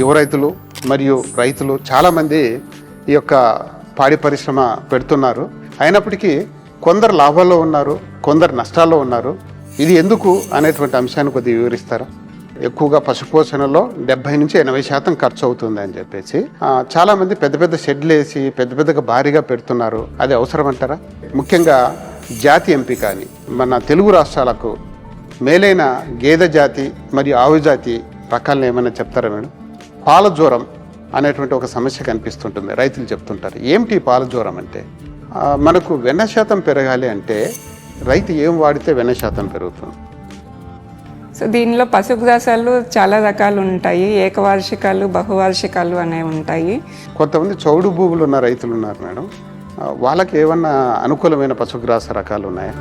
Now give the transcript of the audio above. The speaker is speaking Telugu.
యువ రైతులు మరియు రైతులు చాలామంది ఈ యొక్క పాడి పరిశ్రమ పెడుతున్నారు. అయినప్పటికీ కొందరు లాభాల్లో ఉన్నారు కొందరు నష్టాల్లో ఉన్నారు. ఇది ఎందుకు అనేటువంటి అంశాన్ని కొద్దిగా వివరిస్తారా? ఎక్కువగా పశుపోషణలో డెబ్బై నుంచి ఎనభై శాతం ఖర్చు అవుతుంది అని చెప్పేసి చాలామంది పెద్ద పెద్ద షెడ్లు వేసి పెద్ద పెద్దగా భారీగా పెడుతున్నారు. అది అవసరం అంటారా? ముఖ్యంగా జాతి ఎంపిక అని. మన తెలుగు రాష్ట్రాలకు మేలైన గేదె జాతి మరియు ఆవు జాతి రకాలను ఏమైనా చెప్తారా మేడం? పాల జ్వరం అనేటువంటి ఒక సమస్య కనిపిస్తుంటుంది. రైతులు చెప్తుంటారు ఏమిటి పాల జ్వరం అంటే? మనకు వెన్న శాతం పెరగాలి అంటే రైతు ఏం వాడితే వెన్న శాతం పెరుగుతుంది. సో దీనిలో పశుగ్రాసాలు చాలా రకాలు ఉంటాయి ఏకవార్షికాలు బహువార్షికాలు అనేవి ఉంటాయి. కొంతమంది చౌడు భూములు ఉన్న రైతులు ఉన్నారు మేడం. వాళ్ళకి ఏమన్నా అనుకూలమైన పశుగ్రాస రకాలు ఉన్నాయా?